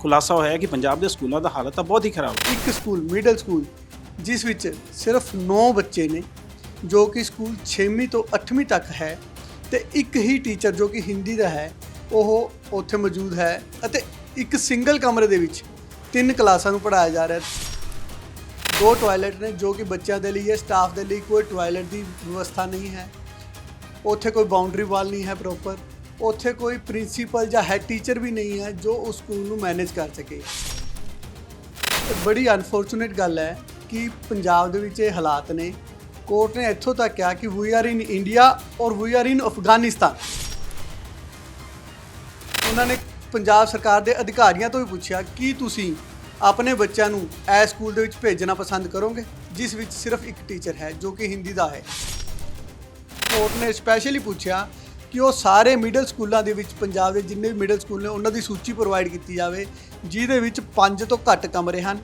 ਖੁਲਾਸਾ ਹੋਇਆ ਕਿ ਪੰਜਾਬ ਦੇ ਸਕੂਲਾਂ ਦਾ ਹਾਲਤ ਤਾਂ ਬਹੁਤ ਹੀ ਖਰਾਬ ਹੈ। ਇੱਕ ਸਕੂਲ ਮਿਡਲ ਸਕੂਲ, ਜਿਸ ਵਿੱਚ ਸਿਰਫ 9 ਬੱਚੇ ਨੇ, ਜੋ ਕਿ ਸਕੂਲ 6ਵੀਂ ਤੋਂ 8ਵੀਂ ਤੱਕ ਹੈ ਤੇ ਇੱਕ ਹੀ ਟੀਚਰ ਜੋ ਕਿ ਹਿੰਦੀ ਦਾ ਹੈ, ਉਹ ਉੱਥੇ ਮੌਜੂਦ ਹੈ ਅਤੇ ਇੱਕ ਸਿੰਗਲ ਕਮਰੇ ਦੇ ਵਿੱਚ ਤਿੰਨ ਕਲਾਸਾਂ ਨੂੰ ਪੜਾਇਆ ਜਾ ਰਿਹਾ ਹੈ। ਦੋ ਟਾਇਲਟ ਨੇ, ਜੋ ਕਿ ਬੱਚਿਆਂ ਦੇ ਲਈ ਹੈ ਸਟਾਫ ਦੇ ਲਈ ਕੋਈ ਟਾਇਲਟ ਦੀ ਵਿਵਸਥਾ ਨਹੀਂ ਹੈ। ਉੱਥੇ ਕੋਈ ਬਾਉਂਡਰੀ ਵਾਲ ਨਹੀਂ ਹੈ ਪ੍ਰੋਪਰ ਉੱਥੇ ਕੋਈ ਪ੍ਰਿੰਸੀਪਲ ਜਾਂ ਹੈਡ ਟੀਚਰ ਵੀ ਨਹੀਂ ਹੈ ਜੋ ਉਸ ਸਕੂਲ ਨੂੰ ਮੈਨੇਜ ਕਰ ਸਕੇ। ਬੜੀ ਅਨਫੋਰਚੂਨੇਟ ਗੱਲ ਹੈ ਕਿ ਪੰਜਾਬ ਦੇ ਵਿੱਚ ਇਹ ਹਾਲਾਤ ਨੇ। ਕੋਰਟ ਨੇ ਇੱਥੋਂ ਤੱਕ ਕਿਹਾ ਕਿ ਵੀ ਆਰ ਇਨ ਇੰਡੀਆ ਔਰ ਵੀ ਆਰ ਇਨ ਅਫਗਾਨਿਸਤਾਨ ਉਹਨਾਂ ਨੇ ਪੰਜਾਬ ਸਰਕਾਰ ਦੇ ਅਧਿਕਾਰੀਆਂ ਤੋਂ ਵੀ ਪੁੱਛਿਆ, ਕਿ ਤੁਸੀਂ ਆਪਣੇ ਬੱਚਿਆਂ ਨੂੰ ਐ ਸਕੂਲ ਦੇ ਵਿੱਚ ਭੇਜਣਾ ਪਸੰਦ ਕਰੋਗੇ? ਜਿਸ ਵਿੱਚ ਸਿਰਫ ਇੱਕ ਟੀਚਰ ਹੈ ਜੋ ਕਿ ਹਿੰਦੀ ਦਾ ਹੈ। ਕੋਰਟ ਨੇ ਸਪੈਸ਼ਲੀ ਪੁੱਛਿਆ ਕਿ ਉਹ ਸਾਰੇ ਮਿਡਲ ਸਕੂਲਾਂ ਦੇ ਵਿੱਚ, ਪੰਜਾਬ ਦੇ ਜਿੰਨੇ ਵੀ ਮਿਡਲ ਸਕੂਲ ਨੇ, ਉਹਨਾਂ ਦੀ ਸੂਚੀ ਪ੍ਰੋਵਾਈਡ ਕੀਤੀ ਜਾਵੇ, ਜਿਹਦੇ ਵਿੱਚ 5 ਤੋਂ ਘੱਟ ਕਮਰੇ ਹਨ,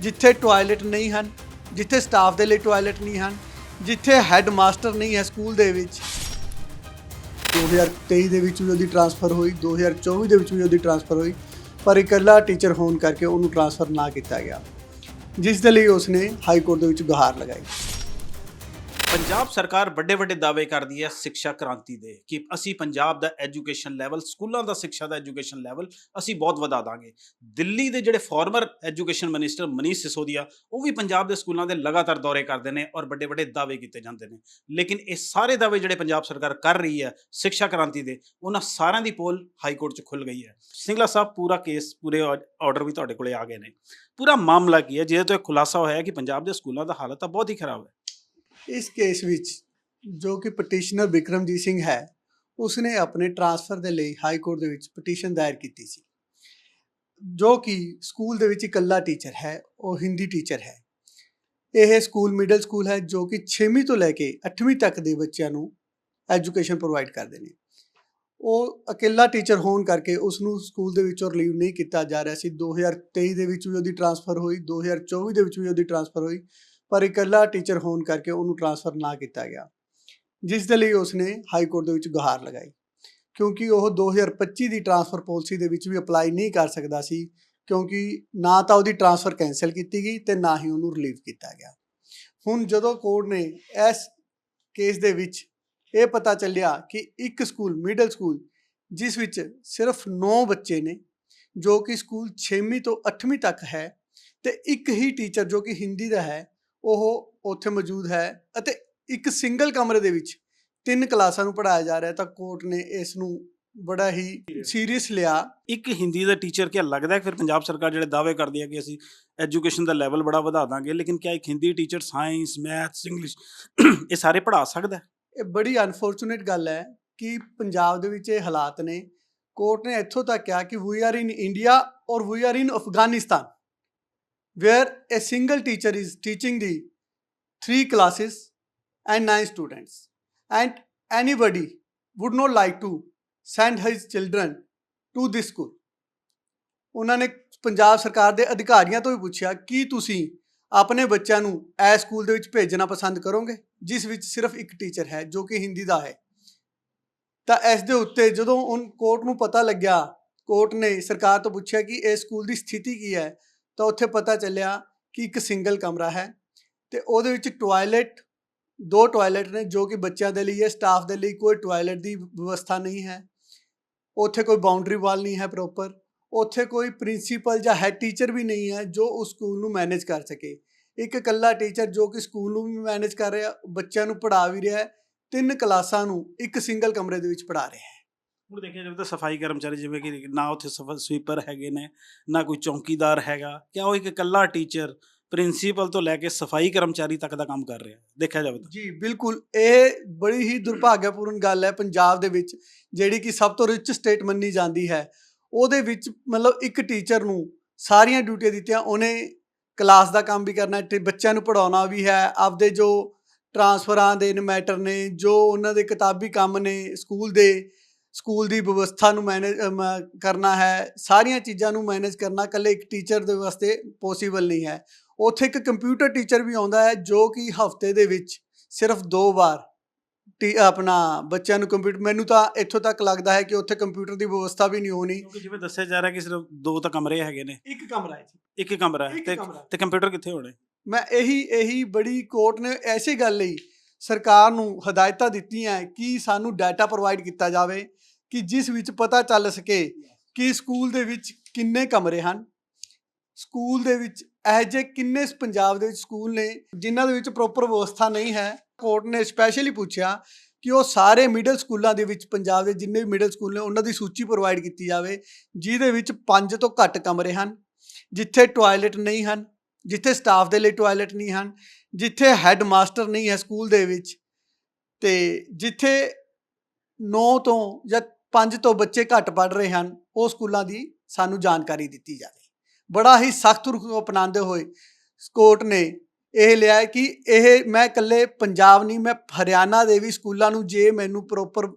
ਜਿੱਥੇ ਟਾਇਲਟ ਨਹੀਂ ਹਨ, ਜਿੱਥੇ ਸਟਾਫ ਦੇ ਲਈ ਟਾਇਲਟ ਨਹੀਂ ਹਨ, ਜਿੱਥੇ ਹੈੱਡ ਮਾਸਟਰ ਨਹੀਂ ਹੈ ਸਕੂਲ ਦੇ ਵਿੱਚ। 2023 ਦੇ ਵਿੱਚ ਵੀ ਉਹਦੀ ਟਰਾਂਸਫਰ ਹੋਈ 2024 ਦੇ ਵਿੱਚ ਵੀ ਉਹਦੀ ਟਰਾਂਸਫਰ ਹੋਈ, ਪਰ ਇਕੱਲਾ ਟੀਚਰ ਹੋਣ ਕਰਕੇ ਉਹਨੂੰ ਟਰਾਂਸਫਰ ਨਾ ਕੀਤਾ ਗਿਆ, ਜਿਸ ਦੇ ਲਈ ਉਸਨੇ ਹਾਈ ਕੋਰਟ ਦੇ ਵਿੱਚ ਗੁਹਾਰ ਲਗਾਈ। ਪੰਜਾਬ ਸਰਕਾਰ ਵੱਡੇ ਵੱਡੇ ਦਾਅਵੇ ਕਰਦੀ ਹੈ ਸਿੱਖਿਆ ਕ੍ਰਾਂਤੀ ਦੇ ਕਿ ਅਸੀਂ ਪੰਜਾਬ ਦਾ ਐਜੂਕੇਸ਼ਨ ਲੈਵਲ, ਸਕੂਲਾਂ ਦਾ ਸਿੱਖਿਆ ਦਾ ਐਜੂਕੇਸ਼ਨ ਲੈਵਲ ਅਸੀਂ ਬਹੁਤ ਵਧਾ ਦਾਂਗੇ। ਦਿੱਲੀ ਦੇ ਜਿਹੜੇ former education minister Manish Sisodia, ਉਹ ਵੀ ਪੰਜਾਬ ਦੇ ਸਕੂਲਾਂ ਦੇ ਲਗਾਤਾਰ ਦੌਰੇ ਕਰਦੇ ਨੇ ਔਰ ਵੱਡੇ ਵੱਡੇ ਦਾਅਵੇ ਕੀਤੇ ਜਾਂਦੇ ਨੇ। ਲੇਕਿਨ ਇਹ ਸਾਰੇ ਦਾਅਵੇ ਜਿਹੜੇ ਪੰਜਾਬ ਸਰਕਾਰ ਕਰ ਰਹੀ ਹੈ ਸਿੱਖਿਆ ਕ੍ਰਾਂਤੀ ਦੇ, ਉਹਨਾਂ ਸਾਰਿਆਂ ਦੀ ਪੋਲ ਹਾਈ ਕੋਰਟ 'ਚ ਖੁੱਲ ਗਈ ਹੈ। ਸਿੰਗਲਾ ਸਾਹਿਬ, ਪੂਰਾ ਕੇਸ, ਪੂਰੇ ਆਰਡਰ ਵੀ ਤੁਹਾਡੇ ਕੋਲੇ ਆ ਗਏ ਨੇ। ਪੂਰਾ ਮਾਮਲਾ ਕੀ ਹੈ? ਜਿਹਦੇ ਤੋਂ ਇਹ ਖੁਲਾਸਾ ਹੋਇਆ ਕਿ ਪੰਜਾਬ ਦੇ ਸਕੂਲਾਂ ਦਾ ਹਾਲਤ ਤਾਂ ਬਹੁਤ ਹੀ ਖਰਾਬ ਹੈ। ਇਸ ਕੇਸ ਵਿੱਚ ਜੋ ਕਿ ਪਟੀਸ਼ਨਰ ਵਿਕਰਮਜੀਤ ਸਿੰਘ ਹੈ, ਉਸਨੇ ਆਪਣੇ ਟਰਾਂਸਫਰ ਦੇ ਲਈ ਹਾਈ ਕੋਰਟ ਦੇ ਵਿੱਚ ਪਟੀਸ਼ਨ ਦਾਇਰ ਕੀਤੀ ਸੀ। ਜੋ ਕਿ ਸਕੂਲ ਦੇ ਵਿੱਚ ਇਕੱਲਾ ਟੀਚਰ ਹੈ, ਉਹ ਹਿੰਦੀ ਟੀਚਰ ਹੈ। ਇਹ ਸਕੂਲ ਮਿਡਲ ਸਕੂਲ ਹੈ, ਜੋ ਕਿ 6ਵੀਂ ਤੋਂ ਲੈ ਕੇ 8ਵੀਂ ਤੱਕ ਦੇ ਬੱਚਿਆਂ ਨੂੰ ਐਜੂਕੇਸ਼ਨ ਪ੍ਰੋਵਾਈਡ ਕਰਦੇ ਨੇ। ਉਹ ਇਕੱਲਾ ਟੀਚਰ ਹੋਣ ਕਰਕੇ ਉਸ ਨੂੰ ਸਕੂਲ ਦੇ ਵਿੱਚੋਂ ਰਿਲੀਵ ਨਹੀਂ ਕੀਤਾ ਜਾ ਰਿਹਾ ਸੀ। 2023 ਦੇ ਵਿੱਚ ਵੀ ਉਹਦੀ ਟਰਾਂਸਫਰ ਹੋਈ 2024 ਦੇ ਵਿੱਚ ਵੀ ਉਹਦੀ ਟਰਾਂਸਫਰ ਹੋਈ। ਪਰ ਇਕੱਲਾ ਟੀਚਰ ਹੋਣ ਕਰਕੇ ਉਹਨੂੰ ਟਰਾਂਸਫਰ ਨਾ ਕੀਤਾ ਗਿਆ। ਜਿਸ ਦੇ ਲਈ ਉਸਨੇ ਹਾਈ ਕੋਰਟ ਦੇ ਵਿੱਚ ਗੁਹਾਰ ਲਗਾਈ। ਕਿਉਂਕਿ ਉਹ 2025 ਦੀ ਟਰਾਂਸਫਰ ਪਾਲਿਸੀ ਦੇ ਵਿੱਚ ਵੀ ਅਪਲਾਈ ਨਹੀਂ ਕਰ ਸਕਦਾ ਸੀ, ਕਿਉਂਕਿ ਨਾ ਤਾਂ ਉਹਦੀ ਟਰਾਂਸਫਰ ਕੈਨਸਲ ਕੀਤੀ ਗਈ ਤੇ ਨਾ ਹੀ ਉਹਨੂੰ ਰਿਲੀਵ ਕੀਤਾ ਗਿਆ। ਹੁਣ ਜਦੋਂ ਕੋਰਟ ਨੇ ਇਸ ਕੇਸ ਦੇ ਵਿੱਚ ਇਹ ਪਤਾ ਚੱਲਿਆ ਕਿ ਇੱਕ ਸਕੂਲ ਮਿਡਲ ਸਕੂਲ ਜਿਸ ਵਿੱਚ ਸਿਰਫ 9 ਬੱਚੇ ਨੇ, ਜੋ ਕਿ ਸਕੂਲ 6ਵੀਂ ਤੋਂ 8ਵੀਂ ਤੱਕ ਹੈ, ਤੇ ਇੱਕ ਹੀ ਟੀਚਰ ਜੋ ਕਿ ਹਿੰਦੀ ਦਾ ਹੈ ਉਹ ਉੱਥੇ ਮੌਜੂਦ ਹੈ ਅਤੇ ਇੱਕ ਸਿੰਗਲ ਕਮਰੇ ਦੇ ਵਿੱਚ ਤਿੰਨ ਕਲਾਸਾਂ ਨੂੰ ਪੜਾਇਆ ਜਾ ਰਿਹਾ ਤਾਂ ਕੋਰਟ ਨੇ ਇਸ ਨੂੰ ਬੜਾ ਹੀ ਸੀਰੀਅਸ ਲਿਆ। ਇੱਕ ਹਿੰਦੀ ਦਾ ਟੀਚਰ ਕੀ ਲੱਗਦਾ ਹੈ? ਫਿਰ ਪੰਜਾਬ ਸਰਕਾਰ ਜਿਹੜੇ ਦਾਅਵੇ ਕਰਦੀ ਹੈ ਕਿ ਅਸੀਂ ਐਜੂਕੇਸ਼ਨ ਦਾ ਲੈਵਲ ਬੜਾ ਵਧਾ ਦਾਂਗੇ ਲੇਕਿਨ ਕਿਆ ਇੱਕ Hindi teacher science maths English ਇਹ ਸਾਰੇ ਪੜ੍ਹਾ ਸਕਦਾ ਇਹ ਬੜੀ ਅਨਫੋਰਚੂਨੇਟ ਗੱਲ ਹੈ ਕਿ ਪੰਜਾਬ ਦੇ ਵਿੱਚ ਇਹ ਹਾਲਾਤ ਨੇ। ਕੋਰਟ ਨੇ ਇੱਥੋਂ ਤੱਕ ਕਿਹਾ ਕਿ ਵੀ ਆਰ ਇਨ ਇੰਡੀਆ ਔਰ we are in Afghanistan where a single teacher is teaching the three classes and nine students. And anybody would not like to send his children to this school. ਉਹਨਾਂ ਨੇ ਪੰਜਾਬ ਸਰਕਾਰ ਦੇ ਅਧਿਕਾਰੀਆਂ ਤੋਂ ਵੀ ਪੁੱਛਿਆ, ਕੀ ਤੁਸੀਂ ਆਪਣੇ ਬੱਚਿਆਂ ਨੂੰ ਐ ਸਕੂਲ ਦੇ ਵਿੱਚ ਭੇਜਣਾ ਪਸੰਦ ਕਰੋਗੇ? ਜਿਸ ਵਿੱਚ ਸਿਰਫ ਇੱਕ ਟੀਚਰ ਹੈ, ਜੋ ਕਿ ਹਿੰਦੀ ਦਾ ਹੈ। ਤਾਂ ਇਸ ਦੇ ਉੱਤੇ ਜਦੋਂ ਉਹ ਕੋਰਟ ਨੂੰ ਪਤਾ ਲੱਗਿਆ, ਕੋਰਟ ਨੇ ਸਰਕਾਰ ਤੋਂ ਪੁੱਛਿਆ ਕਿ ਇਸ ਸਕੂਲ ਦੀ ਸਥਿਤੀ ਕੀ ਹੈ ਤਾਂ ਉੱਥੇ ਪਤਾ ਚੱਲਿਆ ਕਿ ਇੱਕ ਸਿੰਗਲ ਕਮਰਾ ਹੈ ਤੇ ਉਹਦੇ ਵਿੱਚ ਟਾਇਲਟ ਦੋ ਟਾਇਲਟ ਨੇ ਜੋ ਕਿ ਬੱਚਿਆਂ ਦੇ ਲਈ ਹੈ ਸਟਾਫ ਦੇ ਲਈ ਕੋਈ ਟਾਇਲਟ ਦੀ ਵਿਵਸਥਾ ਨਹੀਂ ਹੈ। ਉੱਥੇ ਕੋਈ ਬਾਉਂਡਰੀ ਵਾਲ ਨਹੀਂ ਹੈ ਪ੍ਰੋਪਰ ਉੱਥੇ ਕੋਈ ਪ੍ਰਿੰਸੀਪਲ ਜਾਂ ਹੈਡ ਟੀਚਰ ਵੀ ਨਹੀਂ ਹੈ ਜੋ ਉਸ ਸਕੂਲ ਨੂੰ ਮੈਨੇਜ ਕਰ ਸਕੇ। ਇੱਕ ਇਕੱਲਾ ਟੀਚਰ ਜੋ ਕਿ ਸਕੂਲ ਨੂੰ ਵੀ ਮੈਨੇਜ ਕਰ ਰਿਹਾ, ਬੱਚਿਆਂ ਨੂੰ ਪੜ੍ਹਾ ਵੀ ਰਿਹਾ ਹੈ, ਤਿੰਨ ਕਲਾਸਾਂ ਨੂੰ ਇੱਕ ਸਿੰਗਲ ਕਮਰੇ ਦੇ ਵਿੱਚ ਪੜ੍ਹਾ ਰਿਹਾ ਹੈ। ਹੁਣ ਦੇਖਿਆ ਜਾਵੇ ਤਾਂ ਸਫ਼ਾਈ ਕਰਮਚਾਰੀ ਜਿਵੇਂ ਕਿ ਨਾ ਉੱਥੇ ਸਫਾ ਸਵੀਪਰ ਹੈਗੇ ਨੇ, ਨਾ ਕੋਈ ਚੌਕੀਦਾਰ ਹੈਗਾ, ਕਿਆ ਉਹ ਇੱਕ ਇਕੱਲਾ ਟੀਚਰ ਪ੍ਰਿੰਸੀਪਲ ਤੋਂ ਲੈ ਕੇ ਸਫ਼ਾਈ ਕਰਮਚਾਰੀ ਤੱਕ ਦਾ ਕੰਮ ਕਰ ਰਿਹਾ, ਦੇਖਿਆ ਜਾਵੇ ਤਾਂ। ਜੀ, ਬਿਲਕੁਲ, ਇਹ ਬੜੀ ਹੀ ਦੁਰਭਾਗਿਆਪੂਰਨ ਗੱਲ ਹੈ ਪੰਜਾਬ ਦੇ ਵਿੱਚ, ਜਿਹੜੀ ਕਿ ਸਭ ਤੋਂ ਰਿਚ ਸਟੇਟ ਮੰਨੀ ਜਾਂਦੀ ਹੈ। ਉਹਦੇ ਵਿੱਚ ਮਤਲਬ ਇੱਕ ਟੀਚਰ ਨੂੰ ਸਾਰੀਆਂ ਡਿਊਟੀਆਂ ਦਿੱਤੀਆਂ, ਉਹਨੇ ਕਲਾਸ ਦਾ ਕੰਮ ਵੀ ਕਰਨਾ, ਤੇ ਬੱਚਿਆਂ ਨੂੰ ਪੜਾਉਣਾ ਵੀ ਹੈ, ਆਪਦੇ ਜੋ ਟਰਾਂਸਫਰਾਂ ਦੇ ਮੈਟਰ ਨੇ, ਜੋ ਉਹਨਾਂ ਦੇ ਕਿਤਾਬੀ ਕੰਮ ਨੇ ਸਕੂਲ ਦੇ ਸਕੂਲ ਦੀ ਵਿਵਸਥਾ ਨੂੰ ਮੈਨੇਜ ਕਰਨਾ ਹੈ ਸਾਰੀਆਂ ਚੀਜ਼ਾਂ ਨੂੰ ਮੈਨੇਜ ਕਰਨਾ ਇਕੱਲੇ ਇੱਕ ਟੀਚਰ ਦੇ ਵਾਸਤੇ ਪੋਸੀਬਲ ਨਹੀਂ ਹੈ। ਉੱਥੇ ਇੱਕ ਕੰਪਿਊਟਰ ਟੀਚਰ ਵੀ ਆਉਂਦਾ ਹੈ ਜੋ ਕਿ ਹਫ਼ਤੇ ਦੇ ਵਿੱਚ ਸਿਰਫ ਦੋ ਵਾਰ ਆਪਣਾ ਬੱਚਿਆਂ ਨੂੰ ਕੰਪਿਊਟਰ ਮੈਨੂੰ ਤਾਂ ਇੱਥੋਂ ਤੱਕ ਲੱਗਦਾ ਹੈ ਕਿ ਉੱਥੇ ਕੰਪਿਊਟਰ ਦੀ ਵਿਵਸਥਾ ਵੀ ਨਹੀਂ ਹੋਣੀ। ਕਿਉਂਕਿ ਜਿਵੇਂ ਦੱਸਿਆ ਜਾ ਰਿਹਾ ਕਿ ਸਿਰਫ ਦੋ ਤਾਂ ਕਮਰੇ ਹੈਗੇ ਨੇ। ਇੱਕ ਕਮਰਾ ਹੈ ਜੀ। ਇੱਕ ਕਮਰਾ ਹੈ ਤੇ ਕੰਪਿਊਟਰ ਕਿੱਥੇ ਹੋਣੇ? ਮੈਂ ਇਹੀ ਇਹੀ ਬੜੀ ਕੋਰਟ ਨੇ ਐਸੀ ਗੱਲ ਲਈ ਸਰਕਾਰ ਨੂੰ ਹਦਾਇਤਾਂ ਦਿੱਤੀਆਂ ਕਿ ਸਾਨੂੰ ਡਾਟਾ ਪ੍ਰੋਵਾਈਡ ਕੀਤਾ ਜਾਵੇ, ਕਿ ਜਿਸ ਵਿੱਚ ਪਤਾ ਚੱਲ ਸਕੇ ਕਿ ਸਕੂਲ ਦੇ ਵਿੱਚ ਕਿੰਨੇ ਕਮਰੇ ਹਨ, ਸਕੂਲ ਦੇ ਵਿੱਚ ਇਹ ਜੇ ਕਿੰਨੇ ਪੰਜਾਬ ਦੇ ਵਿੱਚ ਸਕੂਲ ਨੇ, ਜਿਨ੍ਹਾਂ ਦੇ ਵਿੱਚ ਪ੍ਰੋਪਰ ਵਿਵਸਥਾ ਨਹੀਂ ਹੈ। ਕੋਰਟ ਨੇ ਸਪੈਸ਼ਲੀ ਪੁੱਛਿਆ ਕਿ ਉਹ ਸਾਰੇ ਮਿਡਲ ਸਕੂਲਾਂ ਦੇ ਵਿੱਚ, ਪੰਜਾਬ ਦੇ ਜਿੰਨੇ ਵੀ ਮਿਡਲ ਸਕੂਲ ਨੇ, ਉਹਨਾਂ ਦੀ ਸੂਚੀ ਪ੍ਰੋਵਾਈਡ ਕੀਤੀ ਜਾਵੇ, ਜਿਹਦੇ ਵਿੱਚ 5 ਤੋਂ ਘੱਟ ਕਮਰੇ ਹਨ, ਜਿੱਥੇ ਟਾਇਲਟ ਨਹੀਂ ਹਨ ਜਿੱਥੇ ਸਟਾਫ ਦੇ ਲਈ ਟਾਇਲਟ ਨਹੀਂ ਹਨ, ਜਿੱਥੇ ਹੈੱਡ ਮਾਸਟਰ ਨਹੀਂ ਹੈ ਸਕੂਲ ਦੇ ਵਿੱਚ, ਤੇ ਜਿੱਥੇ 9 ਤੋਂ ਜਾਂ 5 ਤੋਂ ਬੱਚੇ ਘੱਟ ਪੜ ਰਹੇ ਹਨ, ਉਹ ਸਕੂਲਾਂ ਦੀ ਸਾਨੂੰ ਜਾਣਕਾਰੀ ਦਿੱਤੀ ਜਾਵੇ। ਬੜਾ ਹੀ ਸਖਤ ਰੁਖ ਅਪਣਾਉਂਦੇ ਹੋਏ ਕੋਰਟ ਨੇ ਇਹ ਲਿਆ ਕਿ ਇਹ ਮੈਂ ਇਕੱਲੇ ਪੰਜਾਬ ਨਹੀਂ, ਮੈਂ ਹਰਿਆਣਾ ਦੇ ਵੀ ਸਕੂਲਾਂ ਨੂੰ ਜੇ ਮੈਨੂੰ ਪ੍ਰੋਪਰ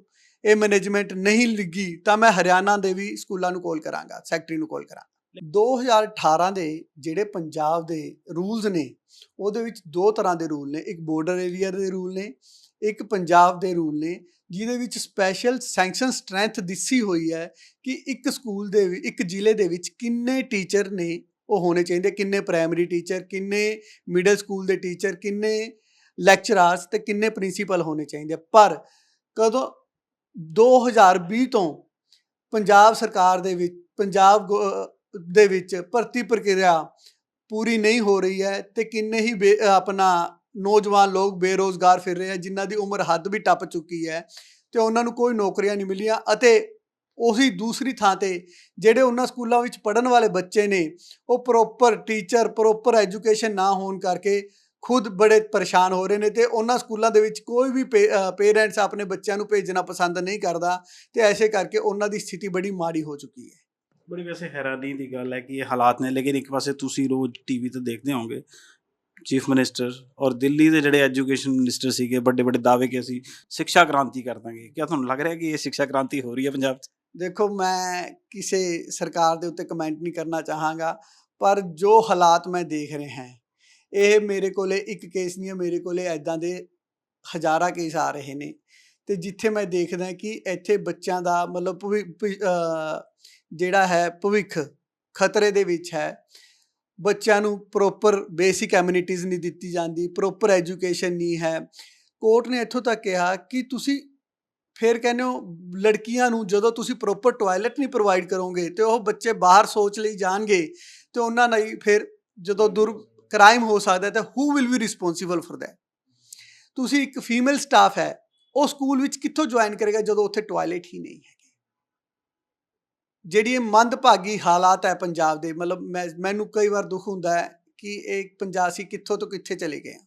ਇਹ ਮੈਨੇਜਮੈਂਟ ਨਹੀਂ ਲੱਗੀ ਤਾਂ ਮੈਂ ਹਰਿਆਣਾ ਦੇ ਵੀ ਸਕੂਲਾਂ ਨੂੰ ਕਾਲ ਕਰਾਂਗਾ ਸੈਕਟਰੀ ਨੂੰ ਕਾਲ ਕਰਾਂਗਾ। 2018 ਦੇ ਜਿਹੜੇ ਪੰਜਾਬ ਦੇ ਰੂਲਸ ਨੇ, ਉਹਦੇ ਵਿੱਚ ਦੋ ਤਰ੍ਹਾਂ ਦੇ ਰੂਲ ਨੇ, ਇੱਕ ਬਾਰਡਰ ਏਰੀਆ ਦੇ ਰੂਲ ਨੇ, ਇੱਕ ਪੰਜਾਬ ਦੇ ਰੂਲ ਨੇ, ਜਿਹਦੇ ਵਿੱਚ ਸਪੈਸ਼ਲ ਸੈਂਕਸ਼ਨ ਸਟਰੈਂਥ ਦਿੱਸੀ ਹੋਈ ਹੈ ਕਿ ਇੱਕ ਸਕੂਲ ਦੇ ਵਿੱਚ ਇੱਕ ਜ਼ਿਲ੍ਹੇ ਦੇ ਵਿੱਚ ਕਿੰਨੇ ਟੀਚਰ ਨੇ ਉਹ ਹੋਣੇ ਚਾਹੀਦੇ, ਕਿੰਨੇ ਪ੍ਰਾਇਮਰੀ ਟੀਚਰ ਕਿੰਨੇ ਮਿਡਲ ਸਕੂਲ ਦੇ ਟੀਚਰ ਕਿੰਨੇ ਲੈਕਚਰਰਸ ਤੇ ਕਿੰਨੇ ਪ੍ਰਿੰਸੀਪਲ ਹੋਣੇ ਚਾਹੀਦੇ ਪਰ ਕਦੋਂ 2020 ਤੋਂ ਪੰਜਾਬ ਸਰਕਾਰ ਦੇ ਵਿੱਚ, ਪੰਜਾਬ ਗੋ- ਦੇ ਵਿੱਚ ਭਰਤੀ ਪ੍ਰਕਿਰਿਆ ਪੂਰੀ ਨਹੀਂ ਹੋ ਰਹੀ ਹੈ ਤੇ ਕਿੰਨੇ ਹੀ ਬੇ- ਆਪਣਾ ਨੌਜਵਾਨ ਲੋਕ ਬੇਰੋਜ਼ਗਾਰ ਫਿਰ ਰਹੇ ਆ ਜਿਨ੍ਹਾਂ ਦੀ ਉਮਰ ਹੱਦ ਵੀ ਟੱਪ ਚੁੱਕੀ ਹੈ ਤੇ ਉਹਨਾਂ ਨੂੰ ਕੋਈ ਨੌਕਰੀਆਂ ਨਹੀਂ ਮਿਲੀਆਂ ਅਤੇ ਉਹੀ ਦੂਸਰੀ ਥਾਂ ਤੇ ਜਿਹੜੇ ਉਹਨਾਂ ਸਕੂਲਾਂ ਵਿੱਚ ਪੜਨ ਵਾਲੇ ਬੱਚੇ ਨੇ, ਉਹ ਪ੍ਰੋਪਰ ਟੀਚਰ ਪ੍ਰੋਪਰ ਐਜੂਕੇਸ਼ਨ ਨਾ ਹੋਣ ਕਰਕੇ ਖੁਦ ਬੜੇ ਪਰੇਸ਼ਾਨ ਹੋ ਰਹੇ ਨੇ ਤੇ ਉਹਨਾਂ ਸਕੂਲਾਂ ਦੇ ਵਿੱਚ ਕੋਈ ਵੀ ਪੇਰੈਂਟਸ ਆਪਣੇ ਬੱਚਿਆਂ ਨੂੰ ਭੇਜਣਾ ਪਸੰਦ ਨਹੀਂ ਕਰਦਾ ਤੇ ਐਸੇ ਕਰਕੇ ਉਹਨਾਂ ਦੀ ਸਥਿਤੀ ਬੜੀ ਮਾੜੀ ਹੋ ਚੁੱਕੀ ਹੈ। ਬੜੀ ਵੈਸੇ ਹੈਰਾਨੀ ਦੀ ਗੱਲ ਹੈ ਕਿ ਇਹ ਹਾਲਾਤ ਨੇ, ਲੇਕਿਨ ਇੱਕ ਪਾਸੇ ਤੁਸੀਂ ਰੋਜ਼ ਟੀਵੀ ਤੇ ਦੇਖਦੇ ਹੋਵੋਗੇ ਚੀਫ ਮਿਨਿਸਟਰ ਔਰ ਦਿੱਲੀ ਦੇ ਜਿਹੜੇ ਐਜੂਕੇਸ਼ਨ ਮਿਨਿਸਟਰ ਸੀਗੇ, ਵੱਡੇ ਵੱਡੇ ਦਾਅਵੇ ਕਿ ਅਸੀਂ ਸਿੱਖਿਆ ਕ੍ਰਾਂਤੀ ਕਰ ਦਾਂਗੇ। ਕੀ ਤੁਹਾਨੂੰ ਲੱਗ ਰਿਹਾ ਕਿ ਇਹ ਸਿੱਖਿਆ ਕ੍ਰਾਂਤੀ ਹੋ ਰਹੀ ਹੈ ਪੰਜਾਬ 'ਚ? ਦੇਖੋ, ਮੈਂ ਕਿਸੇ ਸਰਕਾਰ ਦੇ ਉੱਤੇ ਕਮੈਂਟ ਨਹੀਂ ਕਰਨਾ ਚਾਹਾਂਗਾ, ਪਰ ਜੋ ਹਾਲਾਤ ਮੈਂ ਦੇਖ ਰਿਹਾ ਹਾਂ, ਇਹ ਮੇਰੇ ਕੋਲੇ ਇੱਕ ਕੇਸ ਨਹੀਂ ਹੈ, ਮੇਰੇ ਕੋਲੇ ਐਦਾਂ ਦੇ ਹਜ਼ਾਰਾਂ ਕੇਸ ਆ ਰਹੇ ਨੇ। ਤੇ ਜਿੱਥੇ ਮੈਂ ਦੇਖਦਾ ਕਿ ਇੱਥੇ ਬੱਚਿਆਂ ਦਾ ਮਤਲਬ ਭਵਿ- ਜਿਹੜਾ ਹੈ ਭਵਿੱਖ ਖਤਰੇ ਦੇ ਵਿੱਚ ਹੈ। ਬੱਚਿਆਂ ਨੂੰ ਪ੍ਰੋਪਰ ਬੇਸਿਕ ਐਮਿਨਿਟੀਜ਼ ਨਹੀਂ ਦਿੱਤੀ ਜਾਂਦੀ ਪ੍ਰੋਪਰ ਐਜੂਕੇਸ਼ਨ ਨਹੀਂ ਹੈ। ਕੋਰਟ ਨੇ ਇੱਥੋਂ ਤੱਕ ਕਿਹਾ ਕਿ ਤੁਸੀਂ ਫਿਰ ਕਹਿੰਦੇ ਹੋ ਲੜਕੀਆਂ ਨੂੰ ਜਦੋਂ ਤੁਸੀਂ ਪ੍ਰੋਪਰ ਟਾਇਲਟ ਨਹੀਂ ਪ੍ਰੋਵਾਈਡ ਕਰੋਗੇ ਤੇ ਉਹ ਬੱਚੇ ਬਾਹਰ ਸੋਚ ਲਈ ਜਾਣਗੇ ਤੇ ਉਹਨਾਂ ਲਈ ਫਿਰ ਜਦੋਂ ਦੁਰ ਕ੍ਰਾਈਮ ਹੋ ਸਕਦਾ ਤਾਂ who will be responsible for that ਤੁਸੀਂ ਇੱਕ ਫੀਮੇਲ ਸਟਾਫ ਹੈ, ਉਹ ਸਕੂਲ ਵਿੱਚ ਕਿੱਥੋਂ ਜੁਆਇਨ ਕਰੇਗਾ ਜਦੋਂ ਉੱਥੇ ਟਾਇਲਟ ਹੀ ਨਹੀਂ ਹੈ? ਜਿਹੜੀ ਇਹ ਮੰਦਭਾਗੀ ਹਾਲਾਤ ਹੈ ਪੰਜਾਬ ਦੇ ਮਤਲਬ ਮੈਂ ਮੈਨੂੰ ਕਈ ਵਾਰ ਦੁੱਖ ਹੁੰਦਾ ਹੈ ਕਿ ਇਹ ਪੰਜਾਬ ਸੀ ਕਿੱਥੋਂ ਤੋਂ ਕਿੱਥੇ ਚਲੇ ਗਏ ਹਾਂ।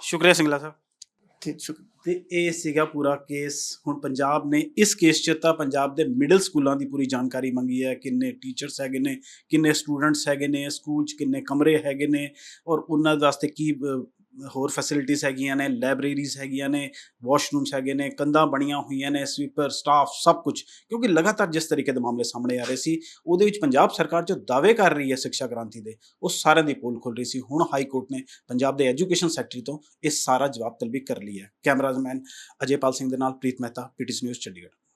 ਸ਼ੁਕਰੀਆ ਸਿੰਗਲਾ ਸਾਹਿਬ। ਠੀਕ ਸ਼ੁਕਰ ਤੇ ਇਹ ਸੀਗਾ ਪੂਰਾ ਕੇਸ। ਹੁਣ ਪੰਜਾਬ ਨੇ ਇਸ ਕੇਸ 'ਚ ਤਾਂ ਪੰਜਾਬ ਦੇ ਮਿਡਲ ਸਕੂਲਾਂ ਦੀ ਪੂਰੀ ਜਾਣਕਾਰੀ ਮੰਗੀ ਹੈ। ਕਿੰਨੇ ਟੀਚਰਸ ਹੈਗੇ ਨੇ ਕਿੰਨੇ ਸਟੂਡੈਂਟਸ ਹੈਗੇ ਨੇ ਸਕੂਲ 'ਚ ਕਿੰਨੇ ਕਮਰੇ ਹੈਗੇ ਨੇ ਔਰ ਉਹਨਾਂ ਵਾਸਤੇ ਕੀ ਹੋਰ ਫੈਸਿਲਿਟੀਆਂ ਹੈਗੀਆਂ ਨੇ ਲਾਇਬ੍ਰੇਰੀਜ਼ ਹੈਗੀਆਂ ਨੇ ਵਾਸ਼ਰੂਮਸ ਹੈਗੇ ਨੇ, ਕੰਧਾਂ ਬਣੀਆਂ ਹੋਈਆਂ ਨੇ ਸਵੀਪਰ ਸਟਾਫ ਸਭ ਕੁਝ ਕਿਉਂਕਿ ਲਗਾਤਾਰ ਜਿਸ ਤਰੀਕੇ ਦੇ ਮਾਮਲੇ ਸਾਹਮਣੇ ਆ ਰਹੇ ਸੀ, ਉਹਦੇ ਵਿੱਚ ਪੰਜਾਬ ਸਰਕਾਰ ਜੋ ਦਾਅਵੇ ਕਰ ਰਹੀ ਹੈ ਸਿੱਖਿਆ ਕ੍ਰਾਂਤੀ ਦੇ, ਉਹ ਸਾਰਿਆਂ ਦੀ ਪੋਲ ਖੁੱਲ ਰਹੀ ਸੀ। ਹੁਣ ਹਾਈ ਕੋਰਟ ਨੇ ਪੰਜਾਬ ਦੇ ਐਜੂਕੇਸ਼ਨ ਸੈਕਟਰੀ ਤੋਂ ਇਹ ਸਾਰਾ ਜਵਾਬ ਤਲਬੀ ਕਰ ਲਈ ਹੈ। ਕੈਮਰਾਮੈਨ ਅਜੇਪਾਲ ਸਿੰਘ ਦੇ ਨਾਲ ਪ੍ਰੀਤ ਮਹਿਤਾ ਪੀਟੀਸੀ ਨਿਊਜ਼ ਚੰਡੀਗੜ੍ਹ।